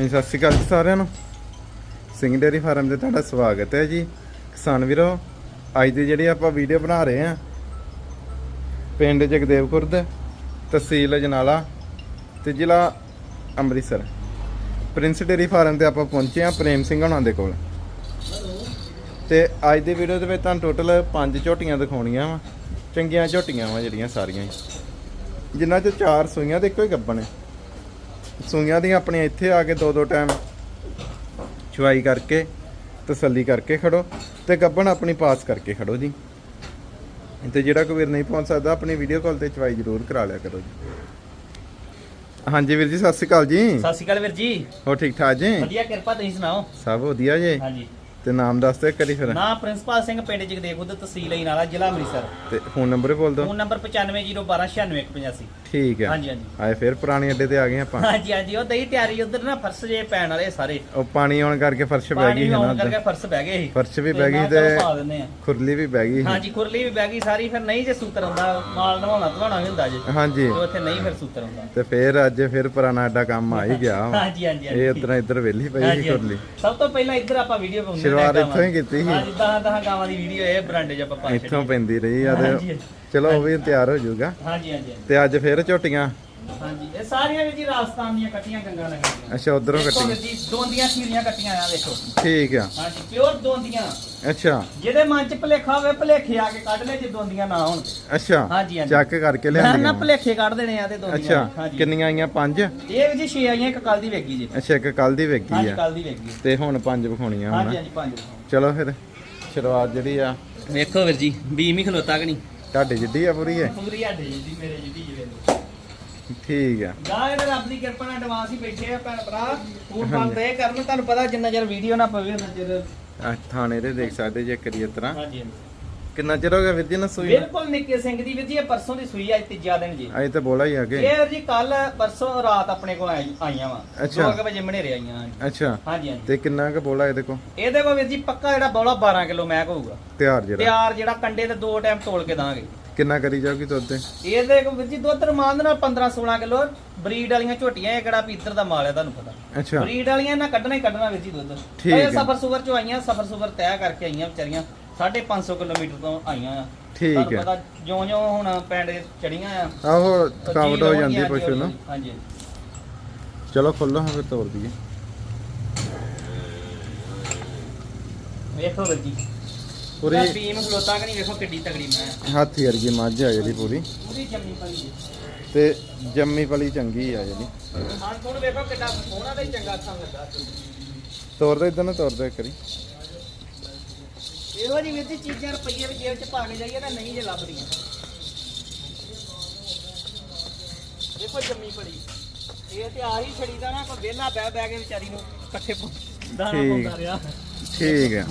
ਹਾਂਜੀ, ਸਤਿ ਸ਼੍ਰੀ ਅਕਾਲ ਜੀ ਸਾਰਿਆਂ ਨੂੰ। ਸਿੰਘ ਡੇਅਰੀ ਫਾਰਮ ਤੇ ਤੁਹਾਡਾ ਸਵਾਗਤ ਹੈ ਜੀ। ਕਿਸਾਨ ਵੀਰੋ, ਅੱਜ ਦੀ ਜਿਹੜੀ ਆਪਾਂ ਵੀਡੀਓ ਬਣਾ ਰਹੇ ਹਾਂ, ਪਿੰਡ ਜਗਦੇਵ ਖੁਰਦ ਤਹਿਸੀਲ ਅਜਨਾਲਾ ਤੇ ਜ਼ਿਲ੍ਹਾ ਅੰਮ੍ਰਿਤਸਰ। ਪ੍ਰਿੰਸ ਡੇਅਰੀ ਫਾਰਮ ਤੇ ਆਪਾਂ ਪਹੁੰਚੇ ਹਾਂ ਪ੍ਰੇਮ ਸਿੰਘ ਹੁਣਾਂ ਦੇ ਕੋਲ। ਤੇ ਅੱਜ ਦੀ ਵੀਡੀਓ ਦੇ ਵਿੱਚ ਤੁਹਾਨੂੰ ਟੋਟਲ 5 ਝੋਟੀਆਂ ਦਿਖਾਉਣੀਆਂ ਵਾ। ਚੰਗੀਆਂ ਝੋਟੀਆਂ ਵਾ ਜਿਹੜੀਆਂ ਸਾਰੀਆਂ ਹੀ। ਜਿਨ੍ਹਾਂ ਚ ਚਾਰ ਸੂਈਆਂ ਤੇ ਇੱਕੋ ਹੀ ਗੱਬਣ ਹੈ। ਸੂਈਆਂ ਦੀਆਂ ਆਪਣੀਆਂ ਇੱਥੇ ਆ ਕੇ ਦੋ ਦੋ ਟਾਈਮ ਚੁਆਈ ਕਰਕੇ ਤਸੱਲੀ ਕਰਕੇ ਖੜੋ ਤੇ ਗੱਬਣ ਆਪਣੀ ਪਾਸ ਕਰਕੇ ਖੜੋ ਜੀ। ਤੇ ਜਿਹੜਾ ਕੋਈ ਵੀਰ ਨਹੀਂ ਪਹੁੰਚ ਸਕਦਾ ਆਪਣੀ ਵੀਡੀਓ ਕਾਲ ਤੇ ਚੁਆਈ ਜ਼ਰੂਰ ਕਰਾ ਲਿਆ ਕਰੋ ਜੀ। ਹਾਂਜੀ ਵੀਰ ਜੀ ਸਤਿ ਸ਼੍ਰੀ ਅਕਾਲ ਜੀ। ਸਤਿ ਸ਼੍ਰੀ ਅਕਾਲ ਵੀਰ ਜੀ। ਹੋ ਠੀਕ ਠਾਕ ਜੀ? ਵਧੀਆ ਕਿਰਪਾ ਤੁਸੀਂ ਸੁਣਾਓ? ਸਭ ਵਧੀਆ ਜੀ। ਹਾਂਜੀ। ਤੇ ਨਾਮ ਦੱਸ ਦਿਓ ਇੱਕ ਵਾਰੀ ਫਿਰ। ਨਾ ਪ੍ਰਿੰਸੀਪਲ ਸਿੰਘ ਪਿੰਡ ਜਗਦੇਵ ਖੁਦ ਤਹਿਸੀਲ ਹੀ ਨਾਲਾ ਜ਼ਿਲ੍ਹਾ ਅੰਮ੍ਰਿਤਸਰ। ਤੇ ਫੋਨ ਨੰਬਰ ਬੋਲ ਦਿਓ। ਫੋਨ ਨੰਬਰ 9501296185 ਠੀਕ ਹੈ। ਹਾਂਜੀ ਹਾਂਜੀ। ਆਏ ਫਿਰ ਪੁਰਾਣੇ ਅੱਡੇ ਤੇ ਆ ਗਏ ਆਪਾਂ। ਹਾਂਜੀ ਹਾਂਜੀ ਉਹ ਦਈ ਤਿਆਰੀ ਉਧਰ ਨਾ ਫਰਸ਼ ਜੇ ਪੈਣ ਵਾਲੇ ਸਾਰੇ। ਉਹ ਪਾਣੀ ਆਉਣ ਕਰਕੇ ਫਰਸ਼ ਪੈ ਪਾਣੀ ਗਈ ਹੈ ਨਾ ਆਉਣ ਕਰਕੇ। ਫਰਸ਼ ਬਹਿ ਗਏ ਸੀ। ਫਰਸ਼ ਵੀ ਪੈ ਗਈ ਤੇ ਪਾ ਖੁਰਲੀ ਵੀ ਬਹਿ ਗਈ। ਹਾਂਜੀ ਖੁਰਲੀ ਵੀ ਬਹਿ ਗਈ ਸਾਰੀ ਫਿਰ ਨਹੀਂ ਜੇ ਸੂਤਰ ਆਉਂਦਾ ਮਾਲ ਨਵਾਉਣਾ ਧਵਾਉਣਾ ਵੀ ਹੁੰਦਾ ਜੇ। ਹਾਂਜੀ। ਤੇ ਉੱਥੇ ਨਹੀਂ ਫਿਰ ਸੂਤਰ ਆਉਂਦਾ ਤੇ ਫਿਰ ਅੱਜ ਫਿਰ ਪੁਰਾਣਾ ਅੱਡਾ ਕੰਮ ਆ ਹੀ ਗਿਆ। ਹਾਂਜੀ ਹਾਂਜੀ ਇਹ ਉਤਰਾ ਇੱਧਰ ਵੇਲੀ ਪਈ। ਖੁਰਲੀ। ਸਭ ਤੋਂ ਪਹਿਲਾਂ ਇੱਧਰ ਆਪਾਂ ਵੀਡੀਓ ਪਾਉਂਦੇ ਸ਼ੁਰੂਆਤ ਇੱਥੋਂ ਹੀ ਕੀਤੀ ਸੀ। 10 10 ਗਾਵਾਂ ਦੀ ਵੀਡੀਓ ਇਹ ਬਰਾਂਡੇ 'ਚ ਆਪਾਂ ਪਾ ਛੱਡੀ। ਇੱਥੋਂ ਪੈਂਦੀ ਰਹੀ ਆ ਹਾਂਜੀ, ਤੇ ਚਲੋ ਉਹ ਵੀ ਤਿਆਰ ਹੋ ਜਾਊਗਾ। ਹਾਂਜੀ ਹਾਂਜੀ ਤੇ ਅੱਜ ਫਿਰ ਝੋਟੀਆਂ? ਹਾਂਜੀ ਇਹ ਸਾਰੀਆਂ ਵੀ ਜੀ ਰਾਜਸਥਾਨ ਦੀਆਂ ਕੱਟੀਆਂ ਗੰਗਾ ਦੀਆਂ। ਅੱਛਾ ਉਧਰੋਂ ਦੇਖੋ ਕੱਟੀ ਵੀਰ ਜੀ ਦੋਂਦੀਆਂ ਕੱਟੀਆਂ ਆ ਦੇਖੋ। ਠੀਕ ਆ। ਹਾਂਜੀ ਪਿਓਰ ਦੋਂਦੀਆਂ। ਅੱਛਾ। ਜਿਹਦੇ ਮਨ ਚ ਭਲੇਖਾ ਹੋਵੇ ਭਲੇਖੇ ਆ ਕੇ ਕੱਢ ਲੈ ਜੇ ਦੋਂਦੀਆਂ ਨਾ ਹੋਣ। ਅੱਛਾ। ਹਾਂਜੀ ਹਾਂਜੀ। ਚੱਕ ਕਰਕੇ ਨਾ ਨਾ ਲਿਆਂਦੀਆਂ ਭਲੇਖੇ ਕੱਢ ਦੇਣੇ ਆ ਤੇ ਦੋਂਦੀਆਂ ਅੱਛਾ। ਹਾਂਜੀ। ਕਿੰਨੀਆਂ ਆਈਆਂ? ਪੰਜ? ਇਹ ਵੀ ਜੀ ਛੇ ਆਈਆਂ ਇੱਕ ਕੱਲ ਦੀ ਵੇਗੀ ਜੀ। ਅੱਛਾ ਇੱਕ ਕੱਲ ਦੀ ਵੇਗੀ ਹਾਂਜੀ ਆ। ਕੱਲ ਦੀ ਵੇਗੀ ਤੇ ਹੁਣ ਪੰਜ ਵਿਖਾਉਣੀਆਂ ਹਾਂਜੀ ਹੁਣ। ਹਾਂਜੀ ਪੰਜ ਚਲੋ ਫਿਰ ਸ਼ੁਰੂਆਤ ਜਿਹੜੀ ਆ। ਵੇਖੋ ਵੀਰ ਜੀ ਬੀਮ ਹੀ ਖਲੋਤਾ ਕਿ ਨਹੀਂ? ਤੁਹਾਡੀ ਜਿੱਡੀ ਆ ਪੂਰੀ ਹੈ ਪੂਰੀ ਹੱਡੇ ਜੀ ਮੇਰੇ ਜੀ ਜੀ ਵੇਲੇ ਠੀਕ ਆ। ਗਾਂ ਇਹਦੇ ਰੱਬ ਦੀ ਕਿਰਪਾ ਨਾਲ ਐਡਵਾਂਸ ਹੀ ਬੈਠੇ ਆ ਭੈਣ ਭਰਾ। ਫੂਡ ਬੰਦ ਇਹ ਕਰਨ ਤੁਹਾਨੂੰ ਪਤਾ ਜਿੰਨਾ ਚਿਰ ਵੀਡੀਓ ਨਾ ਪਵੇ ਉਹਨਾਂ ਚਿਰ ਥਾਣੇ ਦੇ ਦੇਖ ਸਕਦੇ ਜੇ ਕਰੀਏ ਤਰ੍ਹਾਂ। ਹਾਂਜੀ ਹਾਂਜੀ। ਕਿੰਨਾ ਚਿਰ ਹੋ ਗਿਆ ਵੀਰ ਜੀ ਨਾ ਸੂਈ ਨੂੰ? ਬਿਲਕੁਲ ਨਿੱਕੇ ਸਿੰਘ ਦੀ ਵੀਰ ਜੀ ਇਹ ਪਰਸੋਂ ਦੀ ਸੂਈ ਅੱਜ ਤੀਜਾ ਦਿਨ ਜੀ। ਅੱਜ ਤੇ ਬੋਲਾ ਹੀ ਆ ਗਏ ਵੀਰ ਜੀ ਕੱਲ ਪਰਸੋਂ ਰਾਤ ਆਪਣੇ ਕੋਲ ਆਈ- ਆਈਆਂ ਵਾ। ਅੱਛਾ। 2 ਵਜੇ ਮਨੇਰੇ ਆਈਆਂ ਅੱਛਾ। ਹਾਂਜੀ ਹਾਂਜੀ। ਤੇ ਕਿੰਨਾ ਕੁ ਬੋਲਾ ਇਹਦੇ ਕੋ ਇਹਦੇ ਕੋਲ ਵੀਰ ਜੀ ਪੱਕਾ ਜਿਹੜਾ ਬੌਲਾ 12 ਕਿਲੋ ਮੈਕ ਹੋਊਗਾ। ਤਿਆਰ ਜਿਹੜਾ। ਤਿਆਰ ਜਿਹੜਾ ਕੰਡੇ ਤੇ ਦੋ ਟਾਈਮ ਤੋਲ ਕੇ ਦਾਂਗੇ। ਕਿੰਨਾ ਕਰੀ ਜਾਊਗੀ ਦੁੱਧ ਤੇ? ਇਹਦੇ ਕੋਲ ਵੀਰ ਜੀ ਦੁੱਧ ਰਮਾਨ ਦੇ ਨਾਲ 15 16 ਕਿਲੋ ਬਰੀਡ ਵਾਲੀਆਂ ਝੋਟੀਆਂ ਇਹ ਕਿਹੜਾ ਇੱਧਰ ਦਾ ਮਾਲ ਹੈ ਤੁਹਾਨੂੰ ਪਤਾ। ਅੱਛਾ। ਬਰੀਡ ਵਾਲੀਆਂ ਇਹਨਾਂ ਕੱਢਣਾ ਹੀ ਕੱਢਣਾ ਵੀਰ ਜੀ ਦੁੱਧ। ਠੀਕ ਇਹ। ਸਫਰ ਸੁਵਰ ਚੋਂ ਆਈਆਂ ਸਫਰ ਸੁਵਰ ਤੈਅ ਕਰਕੇ ਆਈਆਂ ਵਿਚਾਰੀਆਂ 550 ਕਿਲੋਮੀਟਰ ਤੋਂ ਆਈਆਂ ਆ। ਠੀਕ ਹੈ। ਪਤਾ ਜਿਉਂ ਜਿਉਂ ਹੁਣ ਪਿੰਡ ਚੜੀਆਂ ਆ ਆਹੋ ਥਕਾਵਟ ਹੋ ਜਾਂਦੀ ਪਸ਼ੂ ਨੂੰ। ਹਾਂਜੀ। ਚਲੋ ਖੋਲੋ ਹਾਂ ਫਿਰ ਤੋੜ ਦਈਏ। ਵੇਖੋ ਵੀਰ ਜੀ। ਪੂਰੀ ਬੀਮ ਖਲੋਤਾ ਕਿ ਨਹੀਂ ਵੇਖੋ ਕਿੱਡੀ ਤਗੜੀ ਮੈਂ। ਹਾਥੀ ਵਰਗੀ ਮੱਝ ਆ ਜਿਹੜੀ ਪੂਰੀ। ਪੂਰੀ ਜੰਮੀ ਪਈ ਹੈ। ਤੇ ਜੰਮੀ ਪਲੀ ਚੰਗੀ ਆ ਜਿਹੜੀ। ਹਾਂ ਹੁਣ ਵੇਖੋ ਕਿੱਡਾ ਸੋਹਣਾ ਤੇ ਚੰਗਾ ਥਾਂ ਲੱਗਾ। ਤੋੜ ਦੇ ਇਦਾਂ ਨਾ ਤੋੜ ਦੇ ਕਰੀ ਇਹੋ ਵੀਰ ਜੀ ਚੀਜ਼ਾਂ ਰੁਪਈਏ ਵੀ ਜੇਬ ਚ ਪਾ ਕੇ ਜਾਈਏ ਤਾਂ ਨਹੀਂ ਜੇ ਲੱਭਦੀਆਂ। ਦੇਖੋ ਜੰਮੀ ਪੜੀ ਇਹ ਤੇ ਆਹੀ ਛੜੀ ਦਾ ਨਾ ਕੋਈ ਵਿਹਲਾ ਬਹਿ ਬਹਿ ਕੇ ਵਿਚਾਰੀ ਨੂੰ ਇਕੱਠੇ ਦਾਣਾ। ਪਾਉਂਦਾ ਰਿਹਾ। ਠੀਕ ਆ।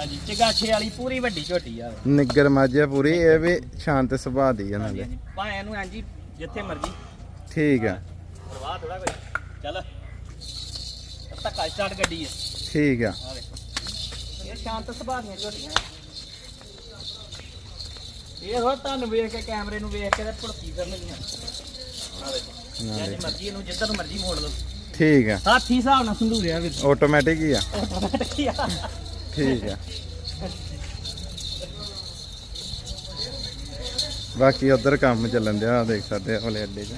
ਹਾਂਜੀ ਚਗਾਛੇ ਵਾਲੀ ਪੂਰੀ ਵੱਡੀ ਝੋਟੀ ਆ। ਨਿੱਗਰ ਮੱਝ ਆ ਪੂਰੀ ਇਹ ਵੀ ਸ਼ਾਂਤ ਸੁਭਾਅ ਦੀ ਆ ਹਾਂਜੀ ਨਾਲੇ ਹਾਂਜੀ। ਭਾਵੇਂ ਨੂੰ ਹਾਂਜੀ ਜਿੱਥੇ ਮਰਜ਼ੀ। ਠੀਕ ਆ। ਪਰਵਾਹ ਥੋੜਾ ਕੋਈ। ਚੱਲ। ਧੱਕਾ ਸਟਾਰਟ ਗੱਡੀ ਹੈ ਠੀਕ ਆ। ਆ ਦੇਖੋ ਇਹ ਸ਼ਾਂਤ ਸੁਭਾਅ ਦੀਆਂ ਝੋਟੀਆਂ ਇਹ ਹੋ ਤੁਹਾਨੂੰ ਵੇਖ ਕੇ ਕੈਮਰੇ ਨੂੰ ਵੇਖ ਕੇ ਤੇ ਭੁੜਕੀ ਕਰਨਗੀਆਂ ਆ ਦੇਖੋ ਨਾ ਜਿੰਨੀ। ਮਰਜ਼ੀ ਇਹਨੂੰ ਜਿੱਧਰ ਮਰਜ਼ੀ ਮੋੜ ਲਓ। ਠੀਕ ਆ। ਹਾਥੀ ਹਿਸਾਬ ਨਾਲ ਸੰਧੂਰਿਆ ਵਿੱਚ ਆਟੋਮੈਟਿਕ ਹੀ ਆ। ਆ। ਠੀਕ ਆ ਬਾਕੀ ਉਧਰ ਕੰਮ ਚੱਲਣ ਦਿਆ ਦੇਖ ਸਕਦੇ ਆ ਹਲੇ ਅੱਡੇ 'ਚ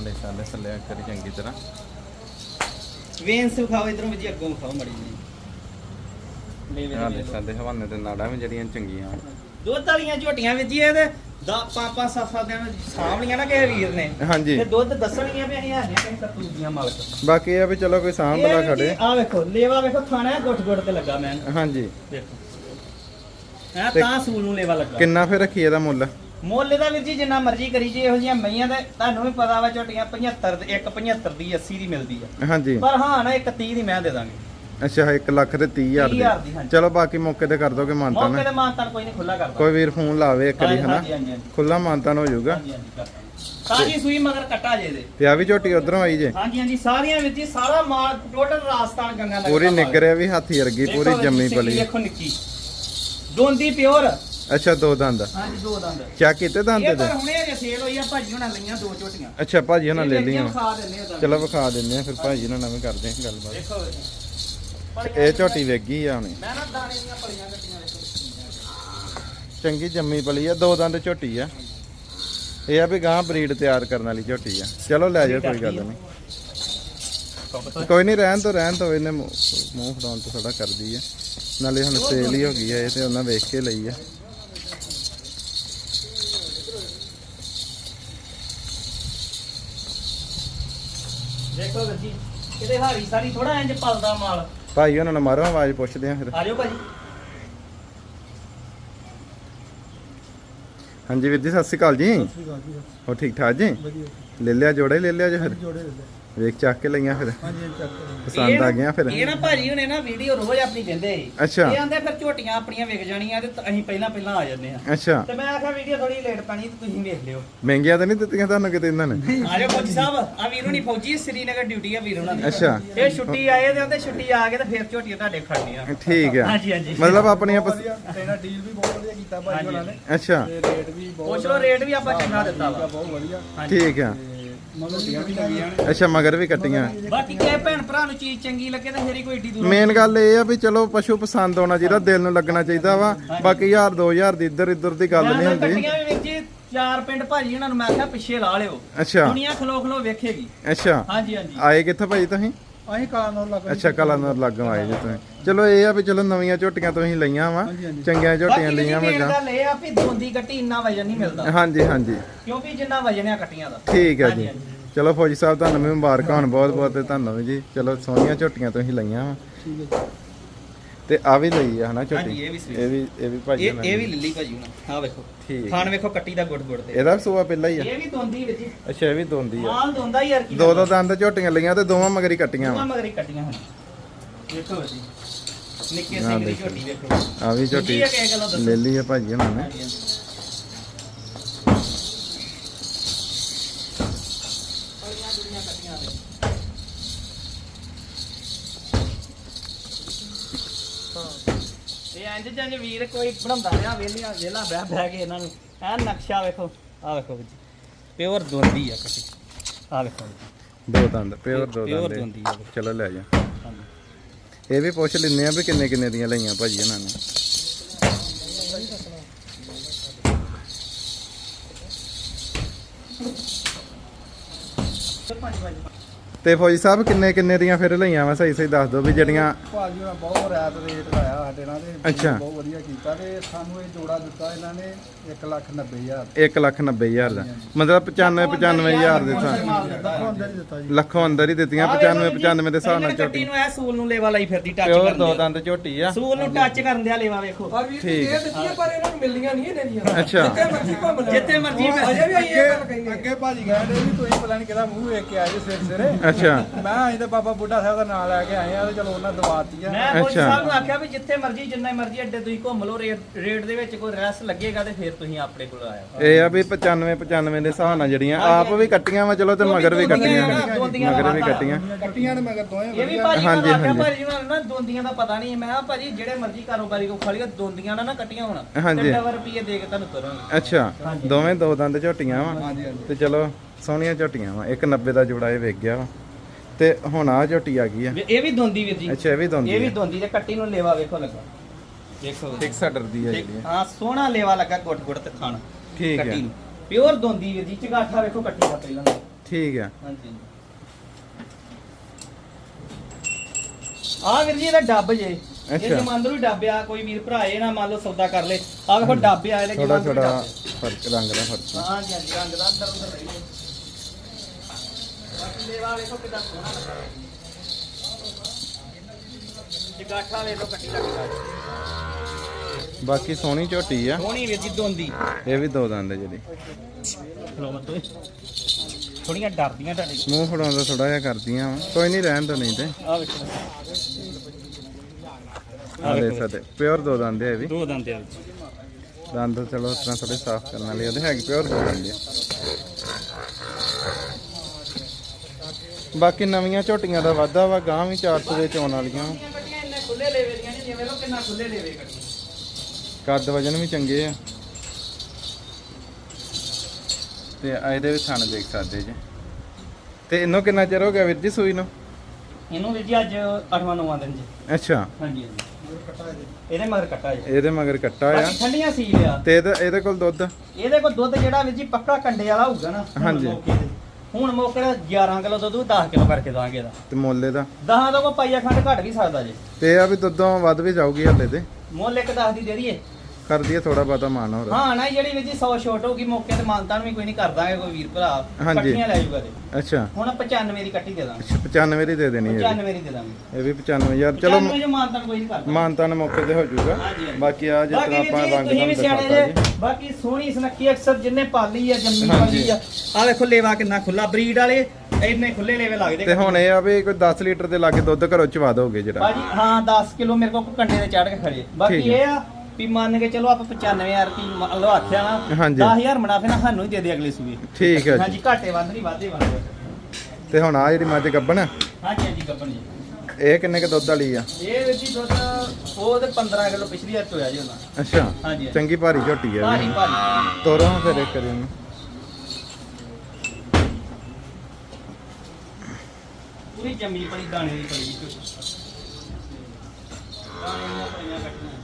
ਦੇਖ ਸਕਦੇ ਥੱਲੇ ਕਰੀ ਚੰਗੀ ਤਰ੍ਹਾਂ। ਵੇਨ ਵਿਖਾਓ ਇਧਰੋਂ ਵੀ ਅੱਗੋਂ ਵਿਖਾਓ ਮੜੀ ਜੀ ਲੈ ਵੇ ਆਹ ਦੇਖ ਸਕਦੇ ਹਵਾਨੇ ਤੇ ਨਾੜਾਂ ਵੀ ਜਿਹੜੀਆਂ ਚੰਗੀਆਂ। ਦੁੱਧ ਵਾਲੀਆਂ ਝੋਟੀਆਂ ਵਿੱਚ ਹੀ ਇਹਦੇ ਦਾ ਪਾਪਾ ਸਾਫਾ ਦਿਨ ਸਾਹਮਣੀਆਂ ਨਾ ਕਿਸੇ ਵੀਰ ਨੇ। ਹਾਂਜੀ। ਤੇ ਦੁੱਧ ਦੱਸਣਗੀਆਂ ਵੀ ਅਸੀਂ ਹੈਗੀਆਂ ਕਿਸੇ ਕਰਤੂਤ ਦੀਆਂ ਮਾਲਕ। ਬਾਕੀ ਇਹ ਆ ਵੀ ਚਲੋ ਕੋਈ ਸਾਂਭ ਬਲਾ ਖੜੇ। ਆ ਵੇਖੋ ਲੇਵਾ ਵੇਖੋ ਥਾਣਾ ਗੁੱਟ ਗੁੱਟ ਤੇ ਲੱਗਾ ਮੈਂ। ਹਾਂਜੀ। ਦੇਖੋ ਹੈ ਤੇ ਸੂਲ ਨੂੰ ਲੇਵਾ ਲੱਗਾ। ਕਿੰਨਾ ਫਿਰ ਰੱਖੀ ਇਹਦਾ ਮੁੱਲ? ਮੁੱਲ ਦਾ ਵੀਰ ਜੀ ਜਿੰਨਾ ਮਰਜ਼ੀ ਕਰੀ ਜੀ ਇਹੋ ਜਿਹੀਆਂ ਮਈਆਂ ਦਾ ਤੁਹਾਨੂੰ ਵੀ ਪਤਾ ਵਾ ਝੋਟੀਆਂ 75 ਦੇ- ਇੱਕ 75 ਦੀ 80 ਦੀ ਮਿਲਦੀ ਆ। ਹਾਂਜੀ। ਪਰ ਹਾਂ ਨਾ ਇੱਕ 30 ਦੀ ਮੈਂ ਦੇ ਦਾਂਗੇ। ਅੱਛਾ 1 ਲੱਖ ਤੇ 30000 30,000 ਦੀ, ਦੀ ਹਾਂਜੀ। ਚਲੋ ਬਾਕੀ ਮੌਕੇ ਤੇ ਕਰ ਦੋਗੇ ਮਾਨਤਾ ਮੌਕੇ ਨਾ ਤੇ ਮਾਨਤਾਨ ਕੋਈ ਨਹੀਂ ਖੁੱਲਾ ਕਰਦਾ ਕੋਈ ਵੀਰ ਫੋਨ ਲਾਵੇ ਇੱਕ ਵਾਰੀ ਹਾਂਜੀ, ਹਨਾ? ਹਾਂਜੀ ਹਾਂਜੀ ਹਾਂਜੀ। ਖੁੱਲਾ ਮਾਨਤਾਨ ਹੋ ਜਾਊਗਾ। ਹਾਂਜੀ ਹਾਂਜੀ ਕਰਦਾ ਸਾਜੀ ਸੂਈ ਮਗਰ ਕੱਟਾ ਜੇ ਦੇ ਤੇ ਆ ਵੀ ਝੋਟੀ ਉਧਰੋਂ ਆਈ ਜੇ। ਹਾਂਜੀ ਹਾਂਜੀ ਸਾਰੀਆਂ ਵਿੱਚ ਜੀ ਸਾਰਾ ਮਾਲ ਟੋਟਲ ਰਾਜਸਥਾਨ ਗੰਗਾ ਨਗਰ ਪੂਰੀ। ਨਿਗਰਿਆ ਵੀ ਹਾਥੀ ਵਰਗੀ ਪੂਰੀ ਜੰਮੀ ਪਲੀ। ਦੇਖੋ ਨਿੱਕੀ। ਦੋਂਦੀ ਪਿਓਰ। ਅੱਛਾ ਦੋ ਦੰਦ। ਹਾਂਜੀ ਦੋ ਦੰਦ। ਚੈੱਕ ਕੀਤੇ ਦੰਦ ਇਹ ਪਰ ਹੁਣੇ ਜੇ ਸੇਲ ਹੋਈ ਆ ਭਾਜੀ ਹੁਣਾਂ ਲਈਆਂ ਦੋ ਝੋਟੀਆਂ। ਅੱਛਾ ਭਾਜੀ ਉਹਨਾਂ ਲੈ ਇਹ ਲਈਆਂ। ਵਿਖਾ ਦਿੰਦੇ ਆ ਤੁਹਾਨੂੰ। ਚਲੋ ਵਿਖਾ ਦਿੰਦੇ ਆ ਫਿਰ ਭਾਜੀ ਨਾਲ ਨਵੇਂ ਕਰਦੇ ਆ ਗੱਲਬਾਤ। ਦੇਖੋ ਜੀ। ਇਹ ਝੋਟੀ ਵੇਗੀ ਆ ਹੁਣੇ। ਮੈਂ ਨਾ ਦਾਣੇ ਦੀਆਂ ਪਲੀਆਂ ਕੱਟੀਆਂ ਚੰਗੀ ਜੰਮੀ ਪਲੀ ਆ ਦੋ ਦੰਦ ਝੋਟੀ ਆ। ਇਹ ਆ ਵੀ ਗਾਂ ਬਰੀਡ ਤਿਆਰ ਕਰਨ ਵਾਲੀ ਝੋਟੀ ਆ। ਚਲੋ ਲੈ ਜਾਓ ਕੋਈ ਗੱਲ ਨਹੀਂ। ਕੋਈ ਨਹੀਂ ਰਹਿਣ ਤੋਂ ਰਹਿਣ ਤੋਂ ਇਹਨੇ ਮੂੰਹ ਫੜਾਉਣ ਤੋਂ ਥੋੜਾ ਕਰਦੀ ਆ। ਨਾਲੇ ਹੁਣ ਸੇਲ ਹੀ ਹੋ ਗਈ ਆ ਇਹ ਤੇ ਉਹਨਾਂ ਵੇਖ ਕੇ ਲਈ ਆ। ਦੇਖੋ ਜੀ ਇਹਦੇ ਹਾਰੀ ਸਾਰੀ ਥੋੜਾ ਇੰਜ ਪਲਦਾ ਮਾਲ। ਭਾਈ ਉਹਨਾਂ ਨੂੰ ਮਾਰੋ ਆਵਾਜ਼ ਪੁੱਛਦੇ ਆ ਫਿਰ। ਆ ਜਾਓ ਭਾਜੀ। ਹਾਂਜੀ ਵੀਰ ਜੀ ਸਤਿ ਸ਼੍ਰੀ ਅਕਾਲ ਜੀ। ਹੋ ਠੀਕ ਠਾਕ ਜੀ? ਲੈ ਲਿਆ ਜੋੜੇ ਲੈ ਲਿਆ ਜੀ ਫਿਰ। ਜੋੜੇ ਲੈ ਲੈ ਵੇਖ ਚੱਕ ਕੇ ਲਈਆਂ ਫਿਰ। ਹਾਂਜੀ ਚੱਕ ਪਸੰਦ ਆ ਗਿਆ ਫਿਰ। ਇਹ ਨਾ ਭਾਜੀ ਹੁਣੇ ਨਾ ਵੀਡੀਓ ਰੋਜ਼ ਆਪਣੀ ਦਿੰਦੇ। ਅੱਛਾ। ਇਹ ਆਂਦੇ ਫਿਰ ਝੋਟੀਆਂ ਆਪਣੀਆਂ ਵਿਕ ਜਾਣੀਆਂ ਤੇ ਤ- ਅਸੀਂ ਪਹਿਲਾਂ ਪਹਿਲਾਂ ਆ ਜਾਂਦੇ ਆ। ਅੱਛਾ। ਤੇ ਮੈਂ ਆਖਿਆ ਵੀਡੀਓ ਥੋੜੀ ਲੇਟ ਪਾਣੀ ਤੇ ਤੁਸੀਂ ਵੇਖ ਲਿਓ। ਮਹਿੰਗੀਆਂ ਤਾਂ ਨਹੀਂ ਦਿੱਤੀਆਂ ਤੁਹਾਨੂੰ ਕਿਤੇ ਇਹਨਾਂ ਨੇ? ਆ ਜਾਓ ਫੌਜੀ ਸਾਹਿਬ ਆ ਵੀਰ ਹੁਣੀ ਫੌਜੀ ਸ੍ਰੀਨਗਰ ਡਿਊਟੀ ਆ ਵੀਰ ਉਹਨਾਂ ਦੀ। ਅੱਛਾ। ਇਹ ਛੁੱਟੀ ਆਏ ਤੇ ਉਹਦੇ ਛੁੱਟੀ ਆ ਕੇ ਤੇ ਫਿਰ ਝੋਟੀਆਂ ਤੁਹਾਡੇ ਖੜਨੀਆਂ। ਠੀਕ ਆ। ਹਾਂਜੀ ਹਾਂਜੀ। ਮਤਲਬ ਆਪਣੀਆਂ ਪਸ- ਵਧੀਆ ਤੇਰਾ ਡੀਲ ਵੀ ਬਹੁਤ ਵਧੀਆ ਕੀਤਾ ਭਾਈ ਉਹਨਾਂ ਨੇ। ਅੱਛਾ। ਤੇ ਰੇਟ ਵੀ ਬਹੁਤ ਪੁੱਛ ਲਓ ਰੇਟ ਵੀ ਆਪਾਂ ਚੰਗਾ ਦਿੱਤਾ ਵਾ। ਬਹੁਤ ਵਧੀਆ। ਠੀਕ ਆ। ਤੇ ਮਗਰਟੀਆਂ ਵੀ ਲੱਗੀਆਂ ਨੇ। ਅੱਛਾ ਮਗਰ ਵੀ ਕੱਟੀਆਂ। ਬਾਕੀ ਕਿਸੇ ਭੈਣ ਭਰਾ ਨੂੰ ਚੀਜ਼ ਚੰਗੀ ਲੱਗੇ ਤਾਂ ਫੇਰ ਕੋਈ ਏਡੀ ਦੂਰ ਮੇਨ ਗੱਲ ਇਹ ਆ ਵੀ ਚਲੋ ਪਸ਼ੂ ਪਸੰਦ ਆਉਣਾ ਚਾਹੀਦਾ ਦਿਲ ਨੂੰ ਲੱਗਣਾ ਚਾਹੀਦਾ ਵਾ। ਬਾਕੀ 1000 2000 ਦੀ ਇੱਧਰ ਇੱਧਰ ਦੀ ਗੱਲ ਨਹੀਂ ਹੁੰਦੀ। ਕੱਟੀਆਂ ਵੀ ਵਿੱਚ ਚਾਰ ਪਿੰਡ ਭਾਜੀ ਉਹਨਾਂ ਨੂੰ ਮੈਂ ਆਖਿਆ ਪਿੱਛੇ ਲਾ ਲਿਓ। ਅੱਛਾ। ਦੁਨੀਆ ਖਲੋ ਖਲੋ ਵੇਖੇਗੀ। ਅੱਛਾ। ਹਾਂਜੀ ਹਾਂਜੀ। ਆਏ ਕਿੱਥੋਂ ਭਾਈ ਤੁਸੀਂ? ਅਸੀਂ ਕਾਲਾ ਲੱਗ ਅੱਛਾ ਕਲਾਨੌਰ ਲੱਗੋਂ ਆਏ ਜੀ ਤੁਸੀਂ। ਚਲੋ ਇਹ ਆ ਵੀ ਚਲੋ ਨਵੀਆਂ ਝੋਟੀਆਂ ਤੁਸੀਂ ਲਈਆਂ ਵਾ ਹਾਂਜੀ, ਹਾਂਜੀ। ਚੰਗੀਆਂ ਝੋਟੀਆਂ ਬਾਕੀ ਲਈਆਂ ਮੇਨ ਮੈਂ ਗੱਲ ਇਹ ਆ ਵੀ ਦੋਂਦੀ ਕੱਟੀ ਇੰਨਾ ਵਜਨ ਨਹੀਂ ਮਿਲਦਾ। ਹਾਂਜੀ ਹਾਂਜੀ। ਕਿਉਂਕਿ ਜਿੰਨਾ ਵਜਨ ਆ ਕੱਟੀਆਂ ਦਾ। ਠੀਕ ਹੈ ਜੀ। ਹਾਂਜੀ। ਚਲੋ ਫੌਜੀ ਸਾਹਿਬ ਤੁਹਾਨੂੰ ਵੀ ਮੁਬਾਰਕਾਂ ਹੋਣ ਬਹੁਤ ਬਹੁਤ ਤੇ ਤੁਹਾਨੂੰ ਵੀ ਜੀ। ਚਲੋ ਸੋਹਣੀਆਂ ਝੋਟੀਆਂ ਤੁਸੀਂ ਲਈਆਂ ਵਾ। ਠੀਕ ਹੈ ਤੇ ਆ ਵੀ ਲਈ ਆ ਹਨਾ ਹਾਂਜੀ, ਇਹ ਵੀ ਸਵੀਟ। ਇਹ ਵੀ ਇਹ ਵੀ ਭਾਜੀ ਇਹ ਇਹ ਨੇ। ਵੀ ਲੱਲੀ ਭਾਜੀ ਹੁਣ। ਆ ਵੇਖੋ। ਠੀਕ। ਖਾਣ ਵੇਖੋ ਕੱਟੀ ਦਾ ਗੁੱਡ ਗੁੱਡ ਤੇ। ਇਹਦਾ ਵੀ ਸੂਆ ਪਹਿਲਾਂ ਹੀ ਆ। ਇਹ ਵੀ ਦੋਂਦੀ ਵਿੱਚ ਹੀ। ਅੱਛਾ ਇਹ ਵੀ ਦੋਂਦੀ ਆ। ਮਾਲ ਦੋਂਦਾ ਯਾਰ ਕੀ ਦੋ ਦੋ ਦੰਦ ਝੋਟੀਆਂ ਲਈਆਂ ਤੇ ਦੋਵਾਂ ਮਗਰੀ ਕੱਟੀਆਂ ਦੋਵਾਂ ਵਾ ਮਗਰੀ ਕੱਟੀਆਂ ਹੁਣ। ਵੇਖੋ ਜੀ ਨਿੱਕੇ ਸਿੰਘ ਦੀ। ਝੋਟੀ ਵੇਖੋ। ਆ ਵੀ ਝੋਟੀ ਗੱਲੋਂ ਦੱਸੋ। ਲੈ ਲਈ ਆ ਭਾਜੀ ਉਹਨਾਂ। ਨੇ ਹਾਂਜੀ, ਹਾਂਜੀ। ਇਹ ਇੰਜ ਜੰਜ ਵੀਰ ਕੋਈ ਬਣਾਉਂਦਾ ਰਿਹਾ ਵੇਲੀਆਂ ਵੇਲਾ ਬਹਿ ਬਹਿ ਕੇ ਇਹਨਾਂ ਨੂੰ। ਐ ਨਕਸ਼ਾ ਵੇਖੋ। ਆ ਵੇਖੋ ਜੀ। ਪਿਓਰ ਦੋਂਦੀ ਆ ਕੱਟੀ। ਆ ਵੇਖੋ ਦੋ ਦੰਦ ਪਿਓਰ ਦੋ Pure ਦੰਦ ਦੋਂਦੀ। ਆ। ਚਲੋ ਲੈ ਜਾ। ਹਾਂਜੀ। ਇਹ ਵੀ ਪੁੱਛ ਲੈਂਦੇ ਆ ਵੀ ਕਿੰਨੇ ਕਿੰਨੇ ਦੀਆਂ ਲਈਆਂ ਭਾਜੀ ਇਹਨਾਂ ਨੇ। ਤੇ ਫੌਜੀ ਸਾਹਿਬ ਕਿੰਨੇ ਕਿੰਨੇ ਦੀਆਂ ਫਿਰ ਲਈਆਂ ਵਾ? ਸਹੀ ਸਹੀ ਦੱਸ ਦਿਓ ਵੀ ਜਿਹੜੀਆਂ ਭਾਜੀ ਉਹਨਾਂ ਬਹੁਤ ਰਾਤ ਰੇਟ ਲਾਇਆ ਸਾਡੇ ਨਾਲ ਤੇ ਅੱਛਾ। ਬਹੁਤ ਵਧੀਆ ਕੀਤਾ ਤੇ ਸਾਨੂੰ ਇਹ ਜੋੜਾ ਦਿੱਤਾ ਇਹਨਾਂ ਨੇ 1 ਲੱਖ 90 ਹਜ਼ਾਰ। 1 ਲੱਖ 90 ਹਜ਼ਾਰ ਦਾ। ਮਤਲਬ 95 95 ਹਜ਼ਾਰ ਦੇ ਹਿਸਾਬ ਲੱਖੋਂ ਅੰਦਰ ਹੀ ਦਿੱਤਾ ਜੀ। ਲੱਖੋਂ ਅੰਦਰ ਹੀ ਦਿੱਤੀਆਂ ਆਹ 95 ਵੇਖੋ ਜੀ, 95 ਦੇ ਹਿਸਾਬ ਨਾਲ ਝੋਟੀ। ਨੂੰ ਇਹ ਸੂਲ ਨੂੰ ਲੇਵਾ ਲਈ ਫਿਰਦੀ ਟੱਚ ਪਿਓਰ ਕਰਨ ਦੋ ਦਿਆ। ਦੰਦ ਝੋਟੀ ਆ। ਸੂਲ ਨੂੰ ਟੱਚ ਕਰਨ ਦਿਆ ਲੇਵਾ ਵੇਖੋ। ਠੀਕ ਦਿੱਤੀਆਂ ਪਰ ਇਹਨਾਂ ਨੂੰ ਮਿਲਣੀਆਂ ਨਹੀਂ ਇਹਨਾਂ ਦੀਆਂ। ਅੱਛਾ। ਮਰਜ਼ੀ ਘੁੰਮ ਲੈ ਜਿੱਥੇ ਮਰਜ਼ੀ ਅਜੇ ਵੀ ਇਹ ਗੱਲ ਅੱਗੇ ਭਾਜੀ ਕਹਿੰਦੇ ਵੀ ਤੁਸੀਂ ਪਤਾ ਨਹੀਂ ਕਿਹਦਾ ਮੂੰਹ ਵੇਖ ਕੇ ਆਏ ਜੀ ਸਿਰ ਸਿਰੇ। ਅੱਛਾ। ਮੈਂ ਅਸੀਂ ਤਾਂ ਬਾਬਾ ਬੁੱਢਾ ਸਾਹਿਬ ਦਾ ਨਾਮ ਲੈ ਕੇ ਆਏ ਆ ਤੇ ਚਲੋ ਉਹਨਾਂ ਦਵਾਤੀ ਆ। ਮੈਂ ਅੱਛਾ। ਸਾਹਿਬ ਨੂੰ ਆਖਿਆ ਵੀ ਜਿੱਥੇ ਮਰਜ਼ੀ ਜਿੰਨਾ ਮਰਜ਼ੀ ਅੱਡੇ ਤੁਸੀਂ ਘੁੰਮ ਲਓ ਰੇਟ ਰੇਟ ਦੇ ਵਿੱਚ ਕੋਈ ਰੈਸ ਲੱਗੇਗਾ ਤੇ ਫਿਰ ਤੁਸੀਂ ਆਪਣੇ ਕੋਲ ਆਇਓ। ਇਹ ਆ ਵੀ 95 95 ਦੇ ਹਿਸਾਬ ਨਾਲ ਜਿਹੜੀਆਂ ਆਪ ਵੀ ਕੱਟੀਆਂ ਵਾ ਚਲੋ ਤੇ ਮਗਰ ਵੀ ਕੱਟੀਆਂ। ਮਗਰ ਵੀ। ਕੱਟੀਆਂ। ਕੱਟੀਆਂ ਨੇ ਮਗਰ ਦੋਵੇਂ ਇਹ ਵੀ ਵਧੀਆ। ਭਾਜੀ ਹਾਂਜੀ, ਆਖਿਆ ਹਾਂਜੀ। ਭਾਜੀ ਨੂੰ ਨਾ ਦੋਂਦੀਆਂ ਦਾ ਪਤਾ ਨਹੀਂ ਮੈਂ ਕਿਹਾ ਭਾਜੀ ਜਿਹੜੇ ਮਰਜ਼ੀ ਕਾਰੋਬਾਰੀ ਕੋ ਖਾਲੀਆਂ ਦੋਂਦੀਆਂ ਨਾ ਨਾ ਕੱਟੀਆਂ ਹੋਣ। ਹਾਂਜੀ। 3 ਰੁਪਏ ਦੇ ਕੇ ਤੁਹਾਨੂੰ ਤੁਰਾਂਗੇ ਅੱਛਾ ਦੋਵੇਂ ਦੋ ਦੰਦ ਝੋਟੀਆਂ ਵਾ। ਹਾਂਜੀ ਹਾਂਜੀ। ਤੇ ਚਲੋ ਸੋਹਣੀਆਂ ਝੋਟੀਆਂ ਵਾ ਇੱਕ 90 ਦਾ ਜੋੜਾ ਇਹ ਵੇਖ ਗਿਆ ਵਾ। ਤੇ ਹੁਣ ਆ ਝੋਟੀ ਆ ਗਈ ਆ। ਇਹ ਵੀ ਦੋਂਦੀ ਵੀਰ ਜੀ। ਅੱਛਾ ਇਹ ਵੀ ਦੋਂਦੀ ਇਹ ਵੀ ਦੋਂਦੀ ਤੇ ਕੱਟੀ ਨੂੰ ਲੇਵਾ ਵੇਖੋ ਲੱਗਾ। ਦੇਖੋ। ਫਿਕਸ ਆਰਡਰ ਦੀ ਆ ਜਿਹੜੀ ਹਾਂ ਸੋਹਣਾ ਲੇਵਾ ਲੱਗਾ ਗੁੱਟ ਗੁੱਟ ਤੇ ਖਾਣ। ਠੀਕ ਹੈ ਪਿਓਰ ਦੋਂਦੀ ਵੀਰ ਜੀ ਚਗਾਠਾ ਵੇਖੋ ਕੱਟੀ ਦਾ ਪਹਿਲਾਂ ਦਾ। ਠੀਕ ਆ। ਹਾਂਜੀ। ਆ ਵੀਰ ਜੀ ਇਹਦਾ ਡੱਬ ਜੇ। ਇਹ। ਜਮਾਂਦਰੂ ਡੱਬ ਆ ਕੋਈ ਵੀਰ ਭਰਾ ਇਹ ਨਾ ਮੰਨ ਲਓ ਸੌਦਾ ਕਰ ਲੇ। ਆ ਵੇਖੋ ਡੱਬ ਆ ਇਹਦੇ ਥੋੜਾ ਡੱਬ। ਫ਼ਰਕ ਰੰਗ ਦਾ ਫ਼ਰਕ। ਹਾਂਜੀ ਹਾਂਜੀ ਰੰਗ ਦਾ ਅੰਦਰ ਅੰਦਰ ਰਹੀ ਹੈ ਲੇਵਾ ਵੇਖੋ ਕਿਦਾਂ ਸੋਹਣਾ ਲੱਗਾ ਚਗਾਠਾ ਲੈ ਲੋ ਕੱਟੀ ਲੱਗਦਾ ਬਾਕੀ ਸੋਹਣੀ ਝੋਟੀ ਆ। ਸੋਹਣੀ ਵੀਰ ਜੀ ਦੋਂਦੀ। ਇਹ ਵੀ ਦੋ ਦੰਦ ਆ ਜਿਹੜੀ। ਲੋ ਮਤੋ ਥੋੜੀਆਂ ਡਰਦੀਆਂ ਤੁਹਾਡੇ ਮੂੰਹ ਫੜਾਉਂਦਾ ਥੋੜਾ ਜਿਹਾ ਕਰਦੀਆਂ ਵਾ। ਕੋਈ ਨਹੀਂ ਰਹਿਣ ਦੋ ਨਹੀਂ ਤੇ। ਆ ਵੇਖੋ। ਆ ਦੇ ਸਾਡੇ ਪਿਓਰ ਦੋ ਦੰਦ ਆ ਇਹ ਵੀ। ਦੋ ਦੰਦ ਆ ਵਿੱਚ। ਦੰਦ ਚਲੋ ਇਸ ਤਰ੍ਹਾਂ ਥੋੜੇ ਸਾਫ਼ ਕਰਨ ਵਾਲੇ ਉਹਦੇ ਹੈਗੇ ਪਿਓਰ ਦੋ ਦੰਦ ਆ। ਬਾਕੀ ਨਵੀਆਂ ਝੋਟੀਆਂ ਦਾ ਵਾਧਾ ਵਾ ਗਾਂ ਵੀ 400 ਦੇ ਚੋਣ ਵਾਲੀਆਂ। ਵਾ। ਕੱਟੀਆਂ ਇੰਨੇ ਖੁੱਲੇ ਲੇਵੇ ਦੀਆਂ ਨਹੀਂ ਜਿਵੇਂ ਲੋ ਕਿੰਨਾ ਖੁੱਲੇ ਲੇਵੇ ਕੱਟੀ ਕੱਦ ਵਜਨ ਵੀ ਚੰਗੇ ਆ। ਤੇ ਆ ਇਹਦੇ ਵੀ ਥਣ ਦੇਖ ਸਕਦੇ ਜੀ। ਤੇ ਇਹਨੂੰ ਕਿੰਨਾ ਚਿਰ ਹੋ ਗਿਆ ਵੀਰ ਜੀ ਸੂਈ ਨੂੰ? ਇਹਨੂੰ ਵੀਰ ਜੀ ਅੱਜ 8ਵਾਂ 9ਵਾਂ ਦਿਨ ਜੀ। ਅੱਛਾ। ਹਾਂਜੀ ਇਹਦੇ ਮਗਰ ਕੱਟਾ ਜੀ। ਇਹਦੇ ਮਗਰ ਕੱਟਾ ਆ। ਠੰਡੀਆਂ ਸੀ ਲਿਆ ਤੇ ਇਹਦੇ ਕੋਲ ਦੁੱਧ? ਇਹਦੇ ਕੋਲ ਦੁੱਧ ਜਿਹੜਾ ਵੀਰ ਜੀ ਪੱਕਾ ਕੰਡੇ ਵਾਲਾ ਹੋਊਗਾ ਨਾ ਹਾਂਜੀ। ਤੇ। ਹੁਣ ਮੌਕੇ ਦਾ 11 ਕਿਲੋ ਦੁੱਧ 10 ਕਿਲੋ ਕਰਕੇ ਦਾਂਗੇ ਇਹਦਾ। ਤੇ ਮੁੱਲ ਦਾ 10 ਤੋਂ ਕੋ ਪਾਈਆ ਖੰਡ ਘਟ ਵੀ ਸਕਦਾ ਜੀ। ਤੇ ਇਹ ਆ ਵੀ ਦੁੱਧੋਂ ਵੱਧ ਵੀ ਜਾਊਗੀ ਹਲੇ ਤੇ। ਮੁੱਲ ਇੱਕ 10 ਦੀ ਦੇ ਦਈਏ। ਕਰ ਦਈਏ ਥੋੜਾ ਬਹੁਤਾ ਮਾਨ ਹੋਰ। ਹਾਂ ਨਾ ਜਿਹੜੀ ਵੀਰ ਜੀ 100 ਛੋਟ ਹੋਊਗੀ ਮੌਕੇ ਤੇ ਮਾਨਤਾਨ ਵੀ ਕੋਈ ਨਹੀਂ ਕਰ ਦਾਂਗੇ ਕੋਈ ਵੀਰ ਭਰਾ। ਹਾਂਜੀ। ਲੈ ਜਾਊਗਾ ਤੇ। ਅੱਛਾ। ਹੁਣ 95 ਦੀ ਕੱਟੀ ਦੇ ਦਾਂਗੇ। ਅੱਛਾ, 95 ਦੀ ਦੇ ਦੇਣੀ ਹੈ 95 ਦੀ ਦੇ ਦਾਂਗੇ। ਇਹ ਵੀ 95000 ਚਲੋ 95 ਜੋ ਮਾਨਤਾਨ ਕੋਈ ਨਹੀਂ ਕਰਦਾ। ਮਾਨਤਾਨ ਮੌਕੇ ਤੇ ਹੋ ਜਾਊਗਾ। ਹਾਂਜੀ, ਹਾਂਜੀ। ਬਾਕੀ ਆ ਜਿਸ ਬਾਕੀ ਤਰ੍ਹਾਂ ਆਪਾਂ ਜੀ, ਰੰਗ ਤੁਸੀਂ ਵੀ ਦਾ ਸਿਆਣੇ ਜੇ। ਜੀ। ਬਾਕੀ ਸੋਹਣੀ ਸੁਨੱਖੀ ਅਕਸਰ ਜਿੰਨੇ ਪਾਲੀ ਆ ਜੰਮੀ ਹਾਂਜੀ। ਪਾਲੀ ਆ ਆ ਵੇਖੋ ਲੇਵਾ ਕਿੰਨਾ ਖੁੱਲਾ ਬਰੀਡ ਵਾਲੇ ਇੰਨੇ ਖੁੱਲੇ ਲੇਵੇ ਲੱਗਦੇ। ਤੇ ਹੁਣ ਇਹ ਆ ਵੀ ਕੋਈ 10 ਲੀਟਰ ਦੇ ਲਾਗੇ ਦੁੱਧ ਘਰੋਂ ਚਵਾ ਦੋਗੇ ਜਿਹੜਾ। ਬਾਜੀ ਹਾਂ 10 ਕਿਲੋ ਮੇਰੇ ਕੋਲ ਕੰਡੇ ਤੇ ਚੜ ਕੇ ਖੜੇ। ਬਾਕੀ ਠੀਕ ਹੈ। ਇਹ ਆ ਵੀ ਮੰਨ ਕੇ ਚਲੋ ਆਪਾਂ 95000 ਰੁਪਏ ਆਖਿਆ ਨਾ ਹਾਂਜੀ। 10000 ਮੁਨਾਫੇ ਨਾਲ ਸਾਨੂੰ ਹੀ ਦੇ ਦੇ ਅਗਲੇ ਸੂਏ। ਠੀਕ ਹੈ ਜੀ। ਹਾਂਜੀ ਘਾਟੇ ਵੱਧ ਨਹੀਂ ਵਾਧੇ ਵੱਧ। ਤੇ ਹੁਣ ਆ ਜਿਹੜੀ ਮੱਝ ਗੱਬਣ ਆ, ਹਾਂਜੀ ਹਾਂਜੀ ਗੱਪਣ ਜੀ। ਇਹ ਕਿੰਨੇ ਕ ਦੁੱਧ ਵਾਲੀ ਆ? ਇਹ ਵੀਰ ਜੀ ਦੁੱਧ ਉਹ ਤੇ 15 ਕਿਲੋ ਪਿਛਲੀ ਵਾਰ ਚੋਇਆ ਜੀ ਉਹਨਾਂ ਅੱਛਾ ਹਾਂਜੀ। ਚੰਗੀ ਭਾਰੀ ਝੋਟੀ ਆ। ਭਾਰੀ ਭਾਰੀ। ਤੋਰੋ ਹਾਂ ਫਿਰ ਇੱਕ ਕਰੀ ਉਹਨੂੰ ਪੂਰੀ ਜੰਮੀ ਪੜੀ ਦਾਣੇ ਦੀ ਪੜੀ ਜੀ। ਦਾਣੇ ਦੀਆਂ ਪੜੀਆਂ ਕੱਟੀਆਂ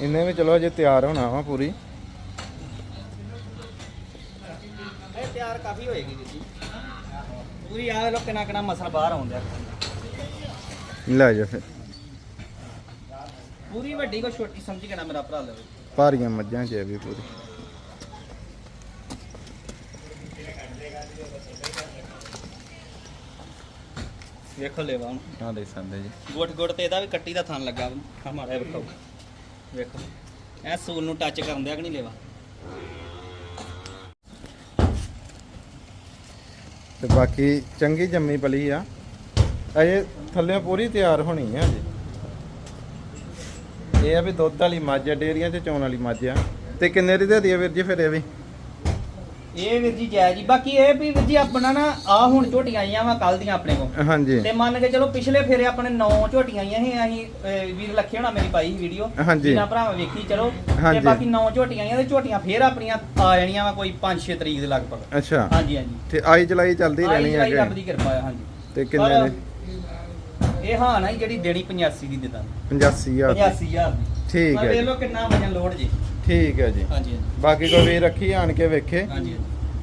ਇੰਨੇ ਵੀ ਚਲੋ ਅਜੇ ਤਿਆਰ ਹੋਣਾ ਵਾ ਪੂਰੀ। ਇਹ ਤਿਆਰ ਕਾਫੀ ਹੋਏਗੀ ਜੀ। ਪੂਰੀ ਆ ਲੋ ਕਿੰਨਾ ਕਿੰਨਾ ਮਸਲ ਬਾਹਰ ਆਉਂਦਾ। ਲੈ ਜਾ ਫਿਰ। ਪੂਰੀ ਵੱਡੀ ਕੋ ਛੋਟੀ ਸਮਝ ਕੇ ਨਾ ਮੇਰਾ ਭਰਾ ਲਵੇ। ਭਾਰੀਆਂ ਮੱਝਾਂ ਚ ਇਹ ਵੀ ਪੂਰੀ। ਵੇਖੋ ਲੈਵਾ ਹੁਣ। ਆ ਦੇਖ ਸਕਦੇ ਜੀ। ਗੋਟ ਗੋਟ ਤੇ ਇਹਦਾ ਵੀ ਕੱਟੀ ਦਾ ਥਣ ਲੱਗਾ ਆ ਮਾੜਾ ਜਿਹਾ ਵੇਖੋ। ਇਹ ਸੂਲ ਨੂੰ ਟੱਚ ਕਰਨ ਦਿਆ ਕਿ ਨਹੀਂ ਲੈਵਾ? ਤੇ ਬਾਕੀ ਚੰਗੀ ਜੰਮੀ ਪਲੀ ਆ। ਅਜੇ ਥੱਲੇ ਪੂਰੀ ਤਿਆਰ ਹੋਣੀ ਆ ਜੀ ਇਹ ਆ ਵੀ ਦੁੱਧ ਵਾਲੀ ਮੱਝ ਆ ਡੇਰੀਆਂ 'ਚ ਚੋਣ ਵਾਲੀ ਮੱਝ ਆ। ਤੇ ਕਿੰਨੇ ਦੀ ਦੇ ਦਈਏ ਵੀਰ ਜੀ ਫਿਰ ਇਹ ਵੀ? ਇਹ ਵੀਰ ਜੀ ਜੈ ਜੀ। ਬਾਕੀ ਇਹ ਵੀ ਵੀਰ ਜੀ ਆਪਣਾ ਨਾ ਆ ਹੁਣ ਝੋਟੀਆਂ ਆਈਆਂ ਵਾ ਕੱਲ ਦੀਆਂ ਆਪਣੇ ਕੋਲ। ਹਾਂਜੀ। ਤੇ ਮੰਨ ਕੇ ਚਲੋ ਪਿਛਲੇ ਫੇਰੇ ਆਪਣੇ 9 ਝੋਟੀਆਂ ਆਈਆਂ ਸੀ ਅਸੀਂ ਅਹ, ਵੀਰ ਲੱਖੇ ਹੋਣਾ ਮੇਰੀ ਪਾਈ ਵੀਡੀਓ ਹਾਂਜੀ। ਜਿੰਨਾ ਭਰਾਵਾਂ ਵੇਖੀ ਚਲੋ। ਤੇ ਹਾਂਜੀ। ਬਾਕੀ 9 ਝੋਟੀਆਂ ਆਈਆਂ ਤੇ ਝੋਟੀਆਂ ਫੇਰ ਆਪਣੀਆਂ ਆ ਜਾਣੀਆਂ ਵਾ ਕੋਈ 5-6 ਤਰੀਕ ਦੇ ਲਗਭਗ। ਅੱਛਾ। ਹਾਂਜੀ ਹਾਂਜੀ। ਤੇ ਆਈ ਚਲਾਈ ਚੱਲਦੀ ਆਈ ਰਹਿਣੀ ਚਲਾਈ ਰੱਬ ਦੀ ਕਿਰਪਾ ਆ ਹਾਂਜੀ। ਤੇ ਕਿੰਨੇ ਪਰ ਇਹ ਹਾਂ ਨਾ ਜਿਹੜੀ ਦੇਣੀ 85 ਦੀ ਦਿੱਤਾ 85000 85000 ਦੀ। ਠੀਕ ਪਰ ਹੈ ਵੇਖ ਜੀ ਲਓ ਕਿੰਨਾ ਵਜਨ ਲੋਡ ਜੀ। ਠੀਕ ਹੈ ਜੀ। ਹਾਂਜੀ ਹਾਂਜੀ। ਬਾਕੀ ਕੋਈ ਵੀ ਰੱਖੀ ਆਣ ਕੇ ਵੇਖੇ। ਹਾਂਜੀ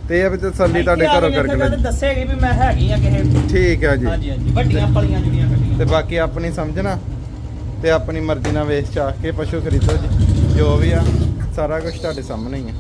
ਤੇ ਇਹ ਵੀ ਤਸੱਲੀ ਤੁਹਾਡੇ ਘਰੋਂ ਕਰਕੇ ਲੈ ਦੱਸੇਗੀ ਵੀ ਮੈਂ ਹੈਗੀ ਆ ਕਿਸੇ ਠੀਕ ਹੈ ਜੀ। ਹਾਂਜੀ ਹਾਂਜੀ। ਵੱਡੀਆਂ ਪਲੀਆਂ ਜੁੜੀਆਂ ਕੱਟੀਆਂ ਤੇ ਬਾਕੀ ਆਪਣੀ ਸਮਝਣਾ ਤੇ ਆਪਣੀ ਮਰਜ਼ੀ ਨਾਲ ਵੇਚ ਚਾਹ ਕੇ ਪਸ਼ੂ ਖਰੀਦੋ ਜੀ। ਜੋ ਵੀ ਆ ਸਾਰਾ ਕੁਝ ਤੁਹਾਡੇ ਸਾਹਮਣੇ ਹੀ ਆ।